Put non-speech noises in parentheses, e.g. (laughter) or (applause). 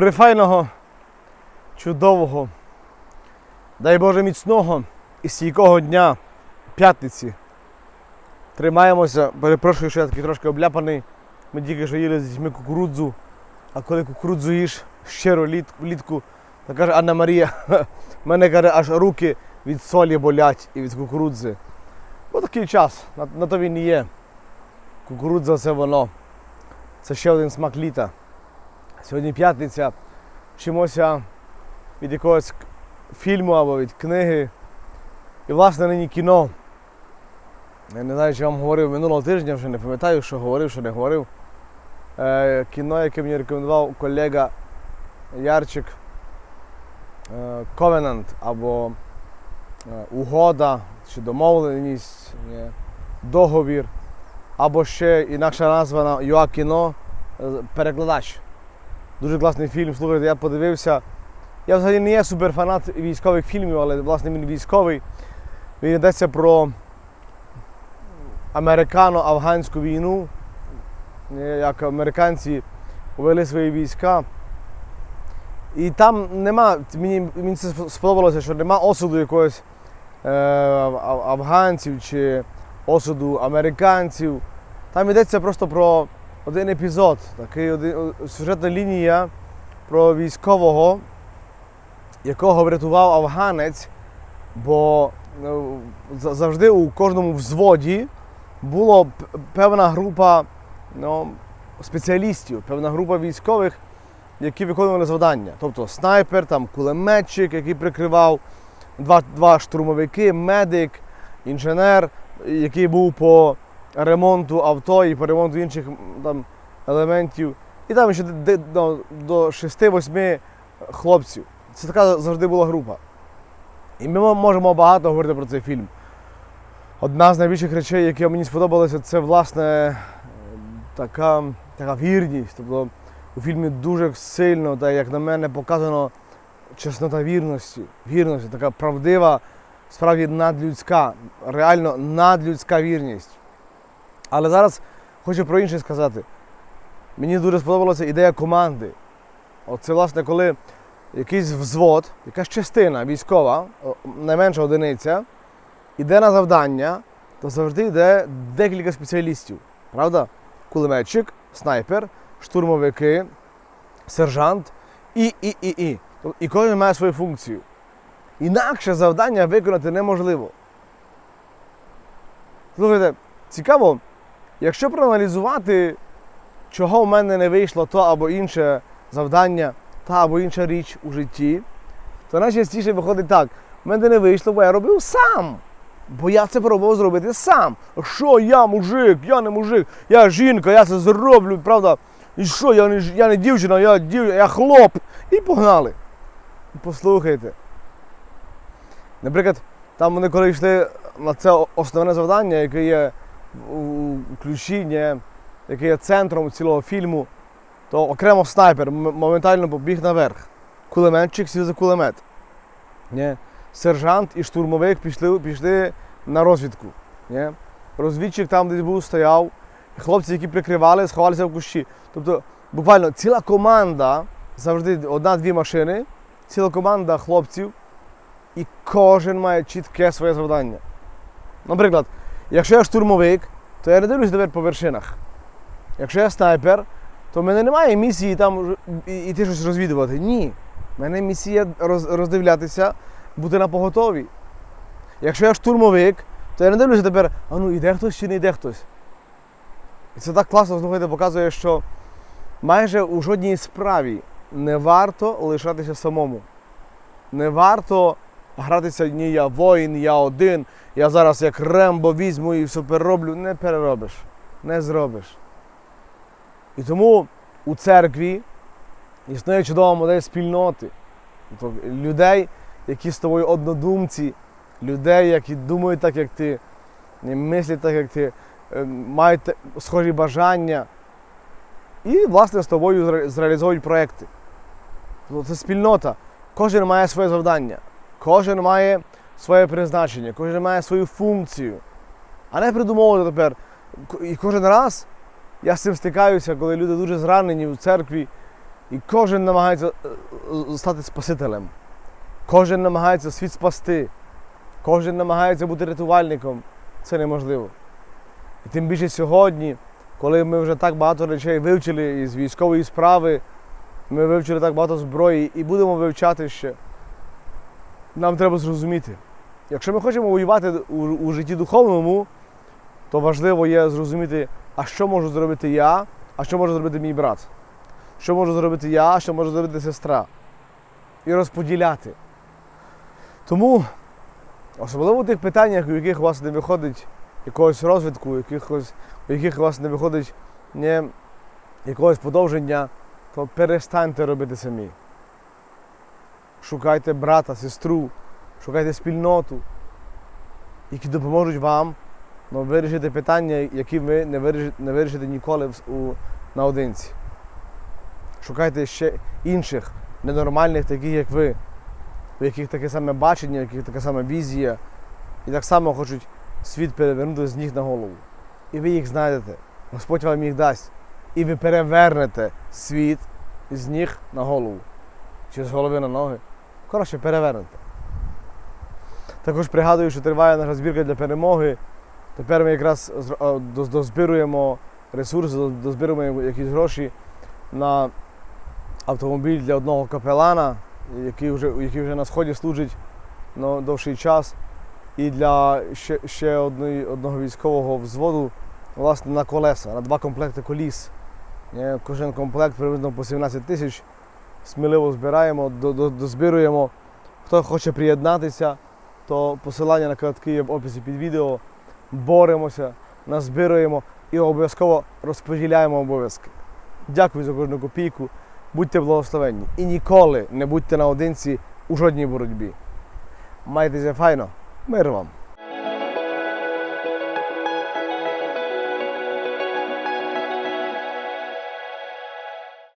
прифайного, чудового, дай Боже міцного і стійкого дня п'ятниці. Тримаємося, перепрошую, що я такий трошки обляпаний. Ми тільки що їли з дітьми кукурудзу, а коли кукурудзу їш щиро літ- влітку, то каже Анна Марія, в (laughs) мене каже, аж руки від солі болять і від кукурудзи. Бо такий час, на, на то він і є. Кукурудза це воно. Це ще один смак літа. Сьогодні п'ятниця. Вчимося від якогось фільму або від книги. І власне нині кіно. Я не знаю, чи вам говорив минулого тижня, вже не пам'ятаю, що говорив, що не говорив. Е, кіно, яке мені рекомендував колега Ярчик. Е, Covenant або е, угода чи домовленість, ні, договір, або ще інакша назва на Юакіно е, перекладач. Дуже класний фільм, слухайте, я подивився. Я взагалі не є суперфанат військових фільмів, але власне він військовий. Він йдеться про американо-афганську війну, е, як американці вели свої війська. І там нема, мені, мені це сподобалося, що нема осуду якогось е, афганців чи осуду американців. Там йдеться просто про один епізод, такий один, сюжетна лінія про військового, якого врятував афганець, бо ну, завжди у кожному взводі була певна група ну, спеціалістів, певна група військових, які виконували завдання. Тобто снайпер, там, кулеметчик, який прикривав, два, два штурмовики, медик, інженер, який був по ремонту авто і по ремонту інших там, елементів. І там ще ну, до 6-8 хлопців. Це така завжди була група. І ми можемо багато говорити про цей фільм. Одна з найбільших речей, які мені сподобалися, це власне така, така вірність. Тобто у фільмі дуже сильно, та як на мене, показано чеснота вірності. Вірності, така правдива, справді надлюдська, реально надлюдська вірність. Але зараз хочу про інше сказати. Мені дуже сподобалася ідея команди. Оце, власне, коли якийсь взвод, якась частина військова, найменша одиниця, іде на завдання, то завжди йде декілька спеціалістів. Правда? Кулеметчик, снайпер, штурмовики, сержант і, і, і, і. І кожен має свою функцію. Інакше завдання виконати неможливо. Слухайте, цікаво, якщо проаналізувати, чого в мене не вийшло то або інше завдання, та або інша річ у житті, то найчастіше виходить так: в мене не вийшло, бо я робив сам. Бо я це пробував зробити сам. Що я мужик, я не мужик, я жінка, я це зроблю, правда? І що, я не, я не дівчина, я дів, я хлоп. І погнали. Послухайте. Наприклад, там вони коли йшли на це основне завдання, яке є ключі, яке є центром цілого фільму, то окремо снайпер моментально побіг наверх. Кулеметчик сів за кулемет. Ні. Сержант і штурмовик пішли, пішли на розвідку. Ні. Розвідчик там десь був, стояв, хлопці, які прикривали, сховалися в кущі. Тобто, буквально ціла команда, завжди одна-дві машини, ціла команда хлопців, і кожен має чітке своє завдання. Наприклад, якщо я штурмовик, то я не дивлюсь тепер по вершинах. Якщо я снайпер, то в мене немає місії там іти щось розвідувати. Ні. У мене місія роз- роздивлятися, бути на поготові. Якщо я штурмовик, то я не дивлюся тепер, а ну йде хтось чи не йде хтось. І це так класно, слухайте, показує, що майже у жодній справі не варто лишатися самому. Не варто гратися ні я воїн, я один, я зараз як Рембо візьму і все перероблю. Не переробиш, не зробиш. І тому у церкві існує чудова модель спільноти. Тобто людей, які з тобою однодумці, людей, які думають так, як ти, мислять так, як ти, е, мають схожі бажання. І, власне, з тобою зре- зреалізовують проекти. Тобто це спільнота. Кожен має своє завдання, кожен має своє призначення, кожен має свою функцію. А не придумовувати тепер. І кожен раз я з цим стикаюся, коли люди дуже зранені в церкві, І кожен намагається е, е, стати спасителем. Кожен намагається світ спасти. Кожен намагається бути рятувальником. Це неможливо. І тим більше сьогодні, коли ми вже так багато речей вивчили із військової справи, ми вивчили так багато зброї і будемо вивчати ще. Нам треба зрозуміти. Якщо ми хочемо воювати у, у житті духовному, то важливо є зрозуміти, а що можу зробити я, а що може зробити мій брат. Що можу зробити я, а що може зробити сестра. І розподіляти. Тому, особливо в тих питаннях, у яких у вас не виходить якогось розвитку, якихось, у яких у вас не виходить не, якогось подовження, то перестаньте робити самі. Шукайте брата, сестру, шукайте спільноту, які допоможуть вам ну, вирішити питання, які ви не вирішите, не вирішите ніколи у, наодинці. Шукайте ще інших ненормальних, таких як ви, у яких таке саме бачення, у яких така сама візія, і так само хочуть світ перевернути з ніг на голову. І ви їх знайдете. Господь вам їх дасть. І ви перевернете світ з ніг на голову. Чи з голови на ноги. Коротше, перевернете. Також пригадую, що триває наша збірка для перемоги. Тепер ми якраз зро- дозбируємо ресурси, доз- дозбируємо якісь гроші на автомобіль для одного капелана, який вже, який вже на сході служить ну, довший час. І для ще, ще одної, одного військового взводу власне, на колеса, на два комплекти коліс. Е, Кожен комплект приблизно по 17 тисяч. Сміливо збираємо, до- до- дозбируємо. Хто хоче приєднатися, то посилання на картки є в описі під відео. Боремося, назбируємо і обов'язково розподіляємо обов'язки. Дякую за кожну копійку. Будьте благословенні. І ніколи не будьте наодинці у жодній боротьбі. Майтеся файно, мир вам!